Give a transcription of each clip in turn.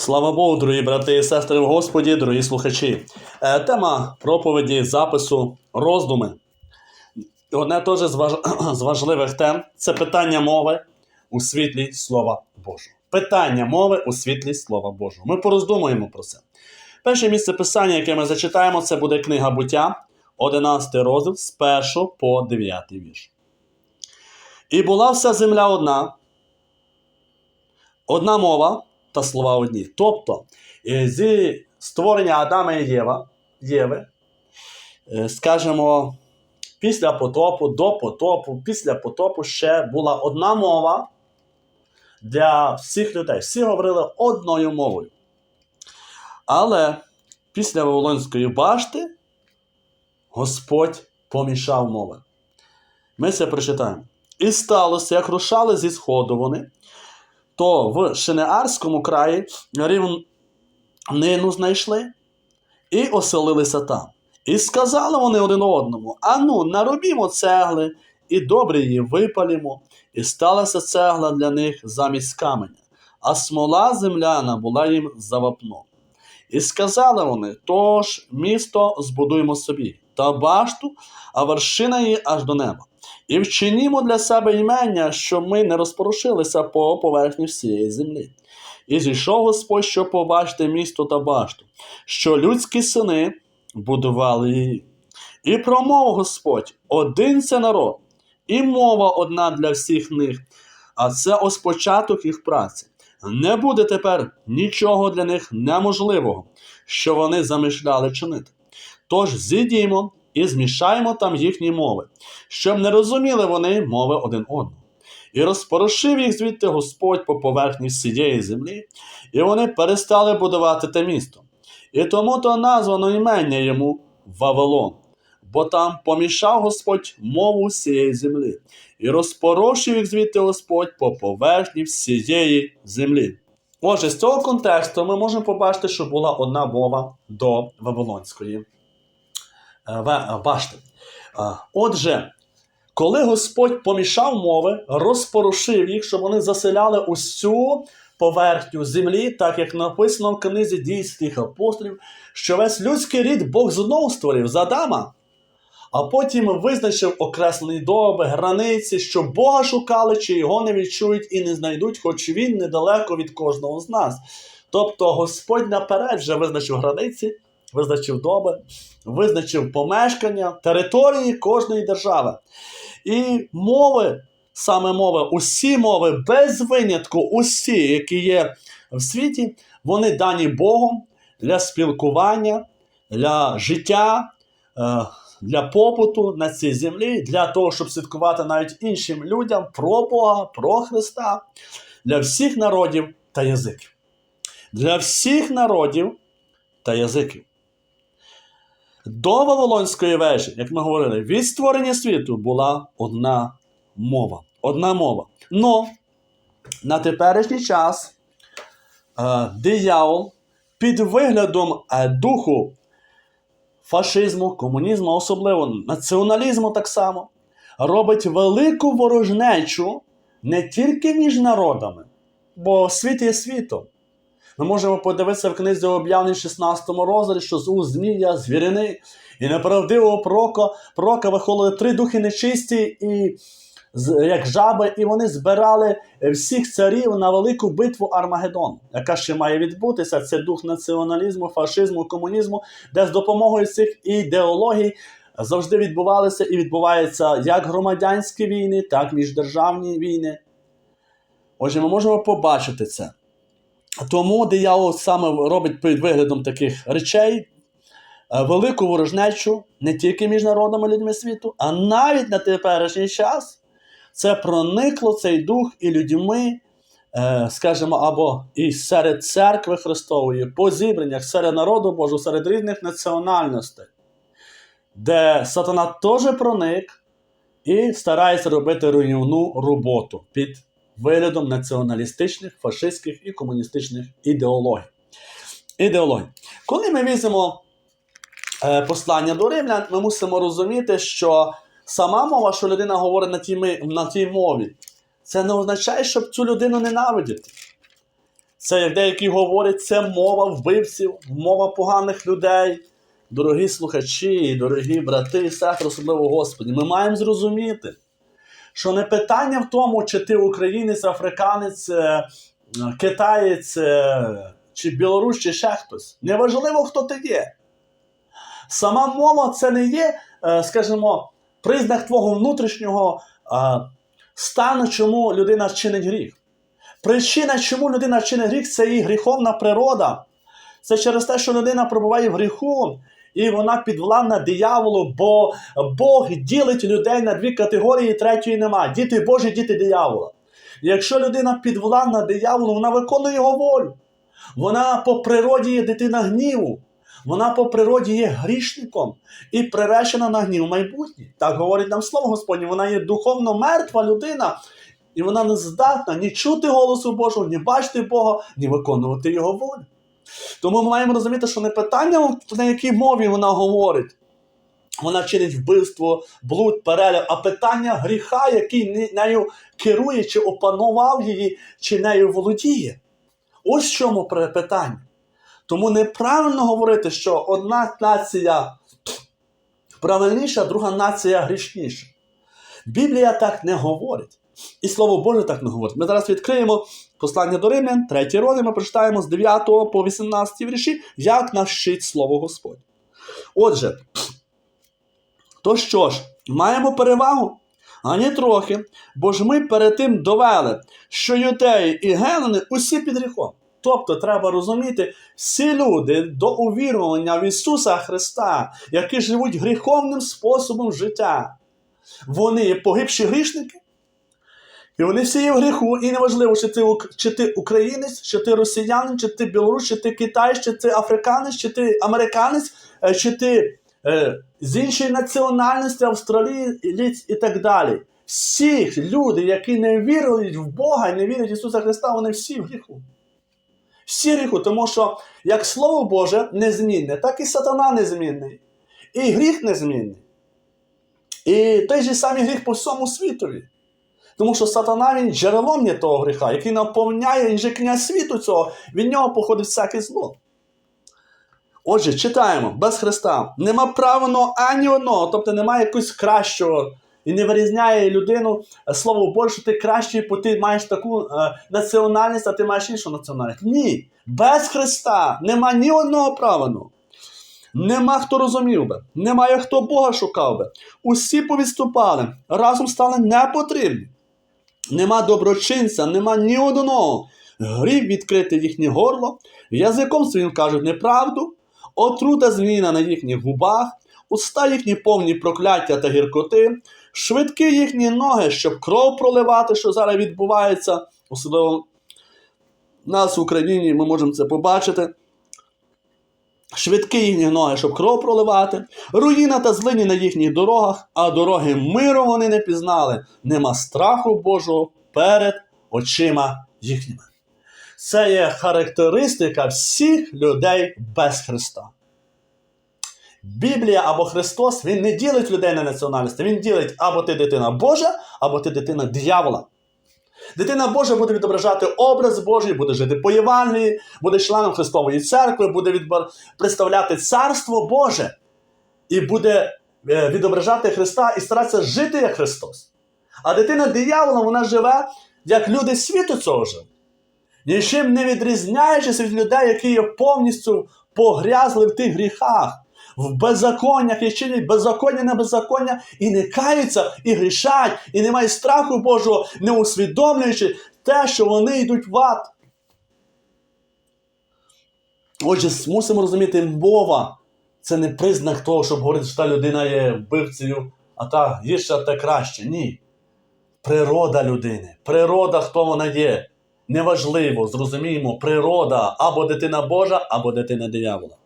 Слава Богу, дорогі брати і сестри в Господі, дорогі слухачі. Е, Тема проповіді, запису, роздуми. Одне теж з, важ... з важливих тем це питання мови у світлі Слова Божого. Питання мови у світлі Слова Божого. Ми пороздумуємо про це. Перше місце писання, яке ми зачитаємо, це буде книга буття, 11 розділ з 1 по 9 вірш. І була вся земля одна, одна мова та слова одні. Тобто, е, зі створення Адама і Єва, Єви, е, скажімо, після потопу, до потопу, після потопу ще була одна мова для всіх людей. Всі говорили одною мовою. Але після Вавилонської башти Господь помішав мови. Ми це прочитаємо. І сталося, як рушали зі сходу вони, то в Шинеарському краї рівнину знайшли і оселилися там. І сказали вони один одному: Ану, наробімо цегли, і добре її випалімо, і сталася цегла для них замість каменя, а смола земляна була їм за вапно. І сказали вони: Тож місто збудуємо собі, та башту, а вершина її аж до неба. І вчинімо для себе імення, щоб ми не розпорушилися по поверхні всієї землі. І зійшов Господь, щоб побачити місто та башту, що людські сини будували її. І промов Господь: один це народ, і мова одна для всіх них, а це ось початок їх праці. Не буде тепер нічого для них неможливого, що вони замишляли чинити. Тож зійдімо і змішаємо там їхні мови, щоб не розуміли вони мови один одного. І розпорошив їх звідти Господь по поверхні всієї землі, і вони перестали будувати те місто. І тому то названо імення йому Вавилон, бо там помішав Господь мову всієї землі, і розпорошив їх звідти Господь по поверхні всієї землі. Отже, з цього контексту ми можемо побачити, що була одна мова до Вавилонської башти. Е, Отже, коли Господь помішав мови, розпорушив їх, щоб вони заселяли усю поверхню землі, так як написано в книзі дій святих апостолів, що весь людський рід Бог знову створив з Адама, а потім визначив окреслені доби, границі, що Бога шукали, чи його не відчують і не знайдуть, хоч він недалеко від кожного з нас. Тобто Господь наперед вже визначив границі, визначив доби, визначив помешкання, території кожної держави. І мови, саме мови, усі мови без винятку, усі, які є в світі, вони дані Богом для спілкування, для життя, е, для побуту на цій землі, для того, щоб слідкувати навіть іншим людям про Бога, про Христа, для всіх народів та язиків. Для всіх народів та язиків. До Вавилонської вежі, як ми говорили, від створення світу була одна мова. Одна мова. Но на теперішній час е, диявол під виглядом е, духу фашизму, комунізму, особливо націоналізму так само, робить велику ворожнечу не тільки між народами, бо світ є світом. Ми можемо подивитися в книзі об'явлень 16 розділі, що з уст змія, звірини і неправдивого пророка, пророка виходили три духи нечисті, і як жаби, і вони збирали всіх царів на велику битву Армагеддон, яка ще має відбутися. Це дух націоналізму, фашизму, комунізму, де з допомогою цих ідеологій завжди відбувалися і відбуваються як громадянські війни, так і міждержавні війни. Отже, ми можемо побачити це. Тому диявол саме робить під виглядом таких речей е, велику ворожнечу не тільки між народами людьми світу, а навіть на теперішній час це проникло цей дух і людьми, е, скажімо, або і серед церкви Христової, по зібраннях, серед народу Божого, серед різних національностей, де сатана теж проник і старається робити руйнівну роботу під виглядом націоналістичних, фашистських і комуністичних ідеологій. Ідеологій. Коли ми візьмемо е, послання до римлян, ми мусимо розуміти, що сама мова, що людина говорить на тій, на тій мові, це не означає, щоб цю людину ненавидіти. Це, як деякі говорять, це мова вбивців, мова поганих людей. Дорогі слухачі, дорогі брати сестри, особливо Господі, ми маємо зрозуміти, що не питання в тому, чи ти українець, африканець, е, китаєць, е, чи білорус, чи ще хтось. Неважливо, хто ти є. Сама мова це не є, е, скажімо, признак твого внутрішнього стану, чому людина чинить гріх. Причина, чому людина чинить гріх, це її гріховна природа. Це через те, що людина пробуває в гріху, і вона підвладна дияволу, бо Бог ділить людей на дві категорії, третьої нема. Діти Божі, діти диявола. Якщо людина підвладна дияволу, вона виконує його волю. Вона по природі є дитина гніву. Вона по природі є грішником і приречена на гнів майбутнє. Так говорить нам слово Господнє. Вона є духовно мертва людина, і вона не здатна ні чути голосу Божого, ні бачити Бога, ні виконувати Його волю. Тому ми маємо розуміти, що не питання, на якій мові вона говорить. Вона чинить вбивство, блуд, переляв, а питання гріха, який нею керує, чи опанував її, чи нею володіє. Ось в чому питання. Тому неправильно говорити, що одна нація правильніша, друга нація грішніша. Біблія так не говорить. І Слово Боже так не говорить. Ми зараз відкриємо послання до Римлян, третій розділ, ми прочитаємо з 9 по 18 вірші, як нас вчить Слово Господь. Отже, то що ж, маємо перевагу? Ані трохи, бо ж ми перед тим довели, що юдеї і гелени усі під гріхом. Тобто треба розуміти, всі люди до увірування в Ісуса Христа, які живуть гріховним способом життя, вони є погибші грішники, і вони всі є в гріху, і неважливо, чи ти, чи ти українець, чи ти росіянин, чи ти білорус, чи ти китаєць, чи ти африканець, чи ти американець, е, чи ти е, з іншої національності, австралієць і так далі. Всі люди, які не вірують в Бога і не вірять в Ісуса Христа, вони всі в гріху. Всі в гріху, тому що як Слово Боже незмінне, так і сатана незмінний, і гріх незмінний. І той же самий гріх по всьому світові. Тому що сатана він джерелом є того гріха, який наповняє він же князь світу цього, від нього походить всяке зло. Отже, читаємо, без Христа нема правильного ані одного, тобто немає якогось кращого, і не вирізняє людину е, слово Боже, що ти кращий, бо ти маєш таку е, національність, а ти маєш іншу національність. Ні, без Христа нема ні одного правильного. Нема хто розумів би, немає хто Бога шукав би. Усі повідступали, разом стали непотрібні. Нема доброчинця, нема ні одного. Гріх відкрити їхнє горло, язиком своїм кажуть неправду, отрута зміна на їхніх губах, уста їхні повні прокляття та гіркоти, швидкі їхні ноги, щоб кров проливати, що зараз відбувається, особливо нас в Україні ми можемо це побачити. Швидкі ноги, щоб кров проливати, руїна та злині на їхніх дорогах, а дороги миру вони не пізнали. Нема страху Божого перед очима їхніми. Це є характеристика всіх людей без Христа. Біблія або Христос Він не ділить людей на національності. Він ділить або ти дитина Божа, або ти дитина диявола. Дитина Божа буде відображати образ Божий, буде жити по Євангелії, буде членом Христової церкви, буде відбор... представляти Царство Боже і буде е, відображати Христа і старатися жити як Христос. А дитина диявола, вона живе, як люди світу цього живуть. Нічим не відрізняючись від людей, які є повністю погрязли в тих гріхах, в беззаконнях і чинять беззаконня на беззаконня, і не каються, і грішать, і не мають страху Божого, не усвідомлюючи те, що вони йдуть в ад. Отже, мусимо розуміти, мова це не признак того, щоб говорити, що та людина є вбивцею, а та гірша, та краще. Ні. Природа людини, природа, хто вона є. Неважливо, зрозуміємо, природа або дитина Божа, або дитина диявола.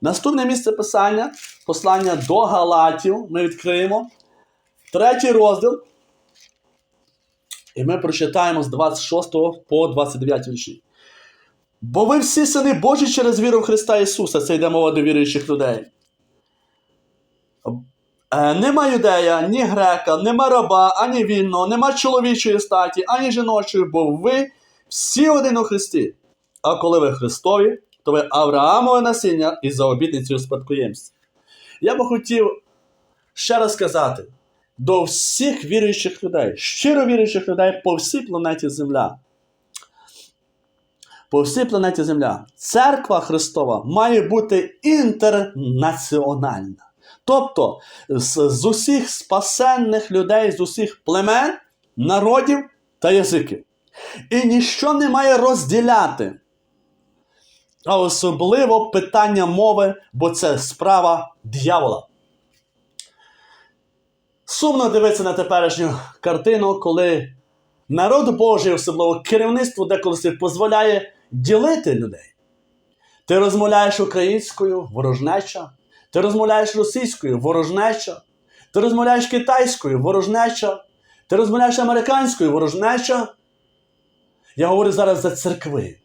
Наступне місце писання, послання до Галатів, ми відкриємо. Третій розділ. І ми прочитаємо з 26 по 29 вірші. Бо ви всі сини Божі через віру в Христа Ісуса, це йде мова до віруючих людей. Е, Нема юдея, ні грека, нема раба, ані вільного, нема чоловічої статі, ані жіночої, бо ви всі один у Христі. А коли ви Христові, то ви Авраамове насіння і за обітницею спадкоємці. Я би хотів ще раз сказати до всіх віруючих людей, щиро віруючих людей по всій планеті Земля. По всій планеті Земля. Церква Христова має бути інтернаціональна. Тобто з усіх спасенних людей, з усіх племен, народів та язиків. І ніщо не має розділяти. А особливо питання мови, бо це справа дьявола. Сумно дивитися на теперішню картину, коли народ Божий, особливо керівництво деколи собі дозволяє ділити людей. Ти розмовляєш українською ворожнеча, ти розмовляєш російською ворожнеча, ти розмовляєш китайською ворожнеча, ти розмовляєш американською ворожнеча. Я говорю зараз за церкви.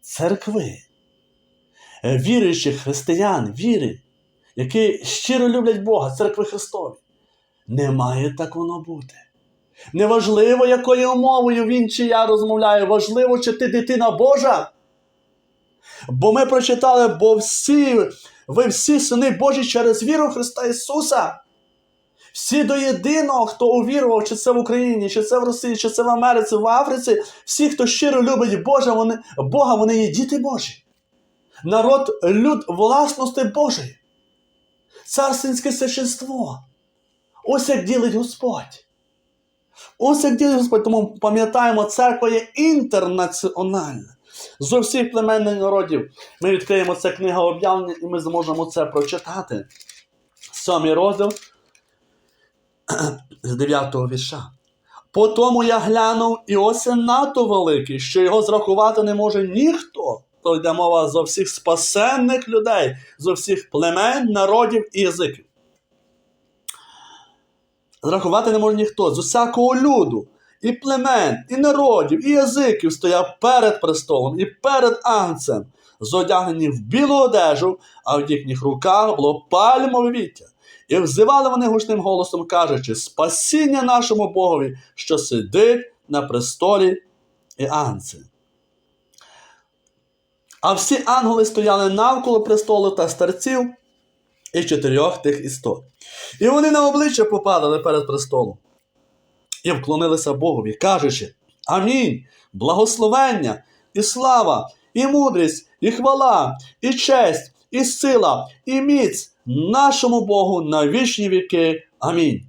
Церкви. Е, Віруючих християн, віри, які щиро люблять Бога, церкви Христові. Не має так воно бути. Неважливо, якою мовою він чи я розмовляю, важливо, чи ти дитина Божа. Бо ми прочитали, бо всі, ви всі сини Божі через віру Христа Ісуса. Всі до єдиного, хто увірував, чи це в Україні, чи це в Росії, чи це в Америці, в Африці, всі, хто щиро любить Божа, вони, Бога, вони є діти Божі. Народ, люд власності Божої. Царственське священство. Ось як ділить Господь. Ось як ділить Господь, тому пам'ятаємо, церква є інтернаціональна. З усіх племенних народів ми відкриємо це книга об'явлення і ми зможемо це прочитати. Сьомий розділ з 9 вірша. По тому я глянув, і ось він надто великий, що його зрахувати не може ніхто. То йде мова зо всіх спасенних людей, зо всіх племен, народів і язиків. Зрахувати не може ніхто з усякого люду, і племен, і народів, і язиків стояв перед престолом і перед анцем, зодягнені в білу одежу, а в їхніх руках було пальмове віття. І взивали вони гучним голосом, кажучи: Спасіння нашому Богові, що сидить на престолі і анці. А всі ангели стояли навколо престолу та старців і чотирьох тих істот. І вони на обличчя попадали перед престолом і вклонилися Богові, кажучи: Амінь, благословення, і слава, і мудрість, і хвала, і честь, і сила, і міць нашому Богу на вічні віки. Амінь.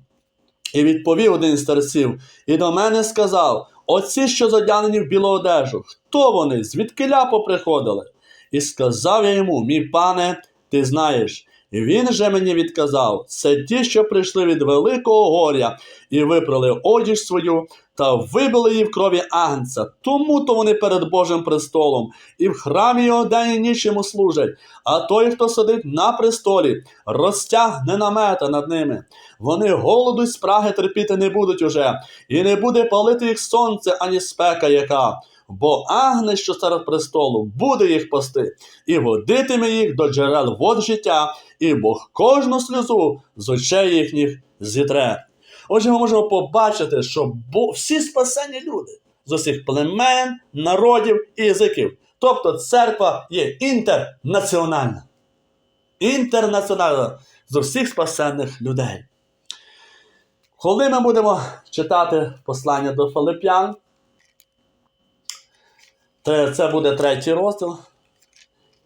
І відповів один з старців, і до мене сказав: Оці, що задягнені в білу одежу, хто вони, звідкиля поприходили? І сказав я йому, мій пане, ти знаєш. Він же мені відказав: це ті, що прийшли від великого горя, і випрали одіж свою, та вибили її в крові агнця. Тому то вони перед Божим престолом, і в храмі його день і ніч йому служать. А той, хто сидить на престолі, розтягне намета над ними. Вони голоду й спраги терпіти не будуть уже, і не буде палити їх сонце, ані спека яка. Бо агне, що серед престолу, буде їх пасти, і водитиме їх до джерел вод життя, і Бог кожну сльозу з очей їхніх зітре. Отже, ми можемо побачити, що всі спасені люди з усіх племен, народів і язиків. Тобто церква є інтернаціональна. Інтернаціональна з усіх спасенних людей. Коли ми будемо читати послання до Филип'ян, це буде третій розділ.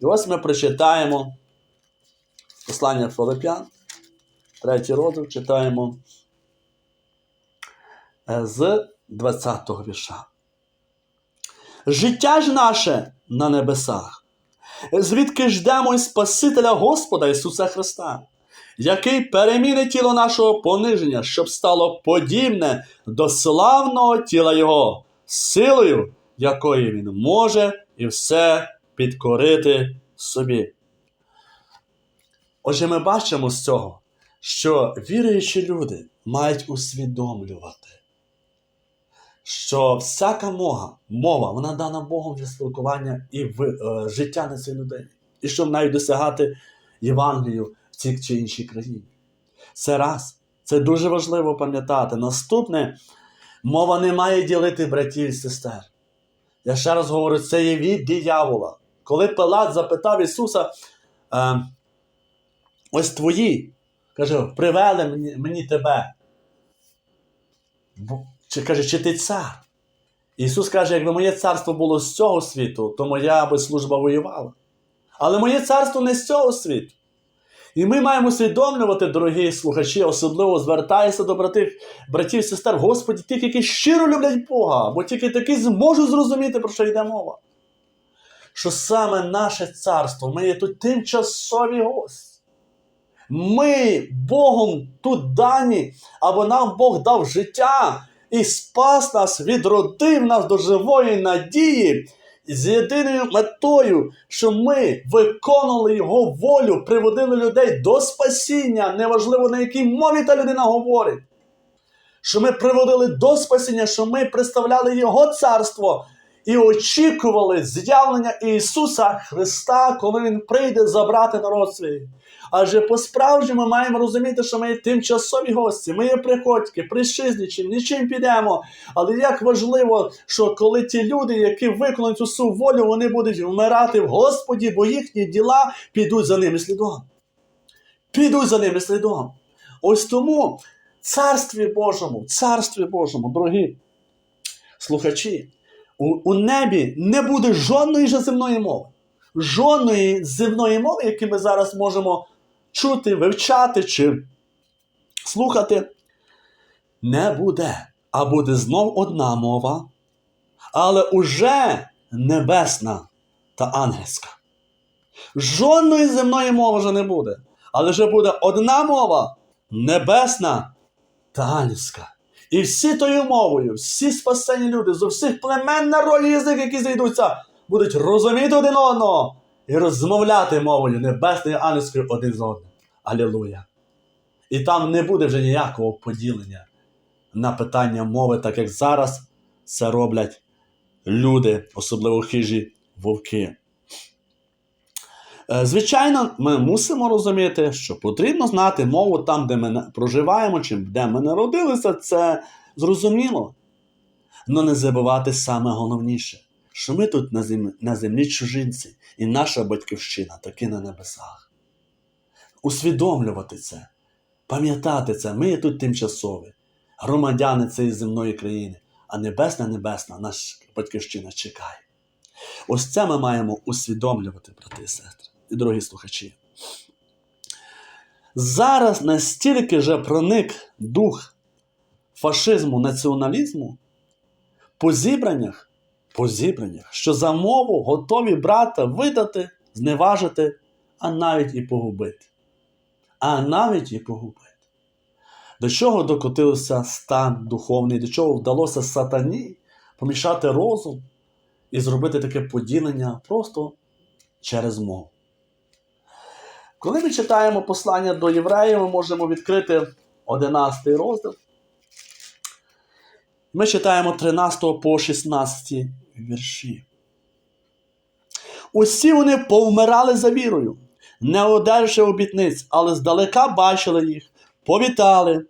І ось ми прочитаємо послання Филип'ян, третій розділ читаємо е, з 20-го вірша. Життя ж наше на небесах, звідки ждемо і Спасителя Господа Ісуса Христа, який перемінить тіло нашого пониження, щоб стало подібне до славного тіла Його, силою, якої Він може і все підкорити собі. Отже, ми бачимо з цього, що віруючі люди мають усвідомлювати, що всяка мова, мова вона дана Богом для спілкування і в е, життя на цій людині, і щоб навіть досягати Євангелію в цій чи іншій країні. Це раз. Це дуже важливо пам'ятати. Наступне, мова не має ділити братів і сестер. Я ще раз говорю, це є від диявола. Коли Пилат запитав Ісуса, е, ось твої, каже, привели мені, мені тебе. Чи каже, чи ти цар? Ісус каже, якби моє царство було з цього світу, то моя би служба воювала. Але моє царство не з цього світу. І ми маємо усвідомлювати, дорогі слухачі, особливо звертаюся до братів, братів сестер, Господі, тих, які щиро люблять Бога, бо тільки такі зможуть зрозуміти, про що йде мова. Що саме наше царство, ми є тут тимчасові гості. Ми Богом тут дані, або нам Бог дав життя і спас нас, відродив нас до живої надії з єдиною метою, що ми виконали Його волю, приводили людей до спасіння, неважливо на якій мові та людина говорить. Що ми приводили до спасіння, що ми представляли Його царство і очікували з'явлення Ісуса Христа, коли Він прийде забрати народ свій. Адже по-справжньому маємо розуміти, що ми тимчасові гості, ми є приходьки, прищизничі, нічим підемо. Але як важливо, що коли ті люди, які виконують свою волю, вони будуть вмирати в Господі, бо їхні діла підуть за ними слідом. Підуть за ними слідом. Ось тому царстві Божому, царстві Божому, дорогі слухачі, у, у небі не буде жодної земної мови. Жодної земної мови, яку ми зараз можемо чути, вивчати чи слухати, не буде. А буде знов одна мова, але уже небесна та ангельська. Жодної земної мови вже не буде. Але вже буде одна мова небесна та ангельська. І всі тою мовою, всі спасені люди з усіх племен народів язик, які зійдуться, будуть розуміти один одного і розмовляти мовою небесною і ангельською один з одним. Алілуя! І там не буде вже ніякого поділення на питання мови, так як зараз це роблять люди, особливо хижі вовки. Е, Звичайно, ми мусимо розуміти, що потрібно знати мову там, де ми проживаємо, чи де ми народилися, це зрозуміло. Но не забувати саме головніше, що ми тут на землі, на землі чужинці, і наша батьківщина таки на небесах. Усвідомлювати це, пам'ятати це, ми тут тимчасові, громадяни цієї земної країни, а небесна небесна, наша батьківщина чекає. Ось це ми маємо усвідомлювати, брати і сестри, і дорогі слухачі. Зараз настільки вже проник дух фашизму, націоналізму по зібраннях, по що за мову готові брата видати, зневажити, а навіть і погубити. А навіть і погубити. До чого докотився стан духовний, до чого вдалося сатані помішати розум і зробити таке поділення просто через мову. Коли ми читаємо послання до євреїв, ми можемо відкрити 11 розділ. Ми читаємо 13 по 16 вірші. Усі вони повмирали за вірою, не одержавши обітниць, але здалека бачили їх, повітали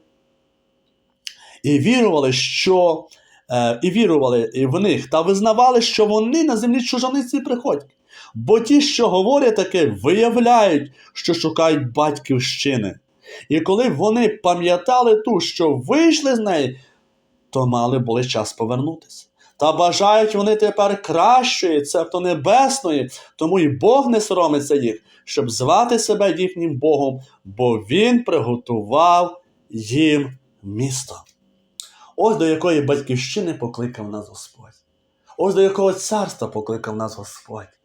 і вірували, що е, і вірували в них та визнавали, що вони на землі чужаниці приходять. Бо ті, що говорять таке, виявляють, що шукають батьківщини. І коли вони пам'ятали ту, що вийшли з неї, то мали були час повернутися. Та бажають вони тепер кращої, цебто небесної, тому і Бог не соромиться їх, щоб звати себе їхнім Богом, бо Він приготував їм місто. Ось до якої батьківщини покликав нас Господь. Ось до якого царства покликав нас Господь.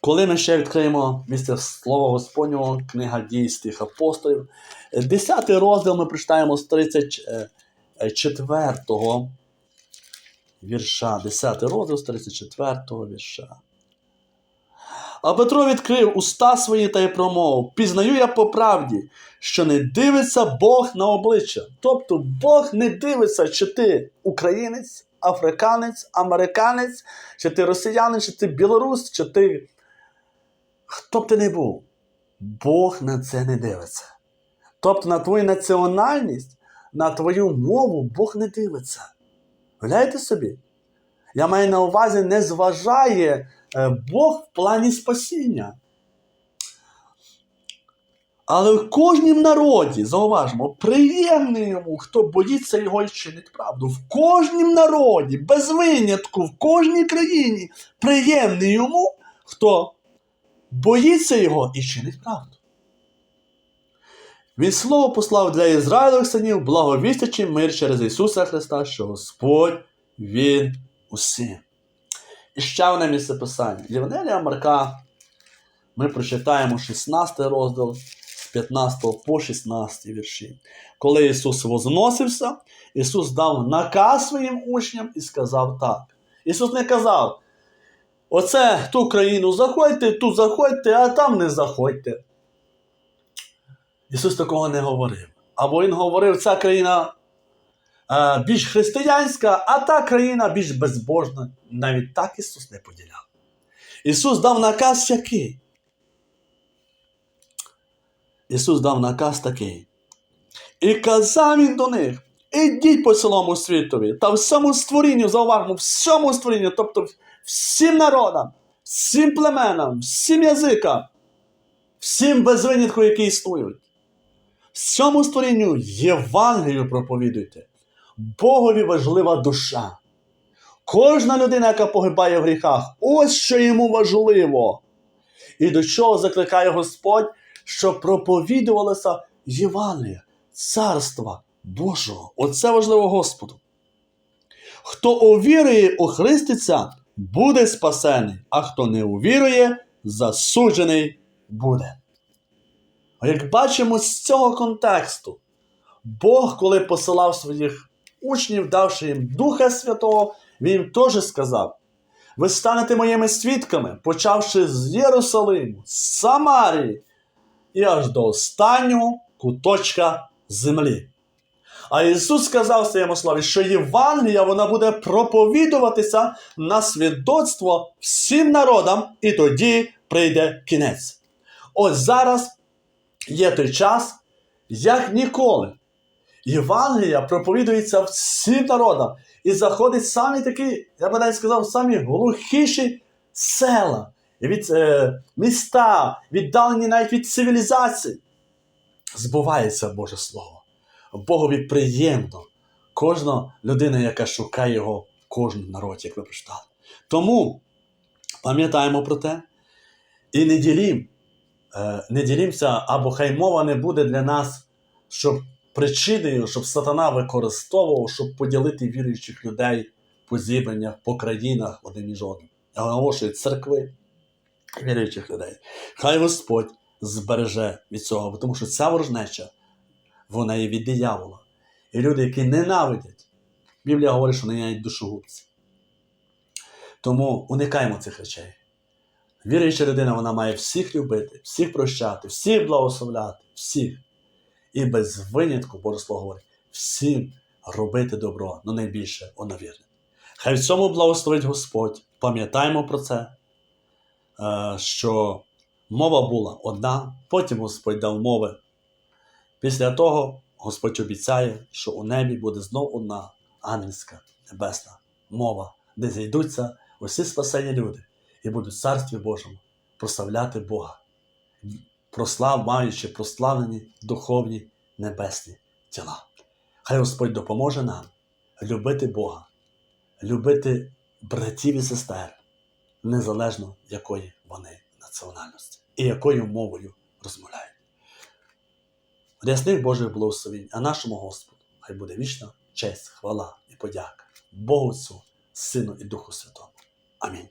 Коли ми ще відкриємо місце Слова Господнього, книга дій святих апостолів, 10 розділ ми прочитаємо з 34 вірша. 10 розділ з 34 вірша. А Петро відкрив уста свої та й промовив: Пізнаю я по правді, що не дивиться Бог на обличчя. Тобто Бог не дивиться, чи ти українець, африканець, американець, чи ти росіянин, чи ти білорус, чи ти. Хто б ти не був, Бог на це не дивиться. Тобто на твою національність, на твою мову Бог не дивиться. Уявляєте собі? Я маю на увазі, не зважає е, Бог в плані спасіння. Але в кожнім народі, зауважмо, приємний йому, хто боїться його і чинить правду. В кожнім народі, без винятку, в кожній країні приємний йому, хто боїться його і чинить правду. Він слово послав для Ізраїлевих синів, благовістячи мир через Ісуса Христа, що Господь Він усім. І ще одне місце писання. Євангелія Марка. Ми прочитаємо 16 розділ з 15 по 16 вірші. Коли Ісус возносився, Ісус дав наказ своїм учням і сказав так. Ісус не казав: Оце ту країну заходьте, тут заходьте, а там не заходьте. Ісус такого не говорив. Або Він говорив, ця країна е, більш християнська, а та країна більш безбожна. Навіть так Ісус не поділяв. Ісус дав наказ який? Ісус дав наказ такий. І казав він до них: ідіть по цілому світові та всьому створінню, зауважмо, всьому створінню, тобто всім народам, всім племенам, всім язикам, всім без винятку, які існують. Всьому створінню Євангелію проповідуйте. Богові важлива душа. Кожна людина, яка погибає в гріхах, ось що йому важливо. І до чого закликає Господь, щоб проповідувалося Євангелія, царства Божого. Оце важливо Господу. Хто увірує, охриститься, буде спасений, а хто не увірує, засуджений буде. Як бачимо з цього контексту, Бог, коли посилав своїх учнів, давши їм Духа Святого, Він їм теж сказав: ви станете моїми свідками, почавши з Єрусалиму, з Самарії і аж до останнього куточка землі. А Ісус сказав своєму слові, що Євангелія вона буде проповідуватися на свідоцтво всім народам, і тоді прийде кінець. Ось зараз є той час, як ніколи. Євангелія проповідується всім народам і заходить самі такі, я би навіть сказав, самі глухіші села, від е, міста, віддалені навіть від цивілізації. Збувається Боже Слово. Богові приємно. Кожна людина, яка шукає його в кожному народі, як ви прочитали. Тому пам'ятаємо про те і не ділім, е, не ділімося, або хай мова не буде для нас, щоб причиною, щоб сатана використовував, щоб поділити віруючих людей по зібраннях, по країнах один між одним. Я наголошую церкви віруючих людей. Хай Господь збереже від цього, тому що ця ворожнеча, вона є від диявола. І люди, які ненавидять, Біблія говорить, що вони навіть душогубці. Тому уникаємо цих речей. Віруюча людина, вона має всіх любити, всіх прощати, всіх благословляти, всіх. І без винятку, Боже Слово говорить, всім робити добро, ну найбільше оновірне. Хай в цьому благословить Господь. Пам'ятаємо про це, е, що мова була одна, потім Господь дав мови. Після того Господь обіцяє, що у небі буде знов одна ангельська небесна мова, де зійдуться усі спасені люди і будуть в Царстві Божому прославляти Бога, прослав, маючи прославлені духовні небесні тіла. Хай Господь допоможе нам любити Бога, любити братів і сестер, незалежно якої вони національності і якою мовою розмовляють. Рясних Божих благословень, а нашому Господу хай буде вічна честь, хвала і подяка Богу Отцю, Сину і Духу Святому. Амінь.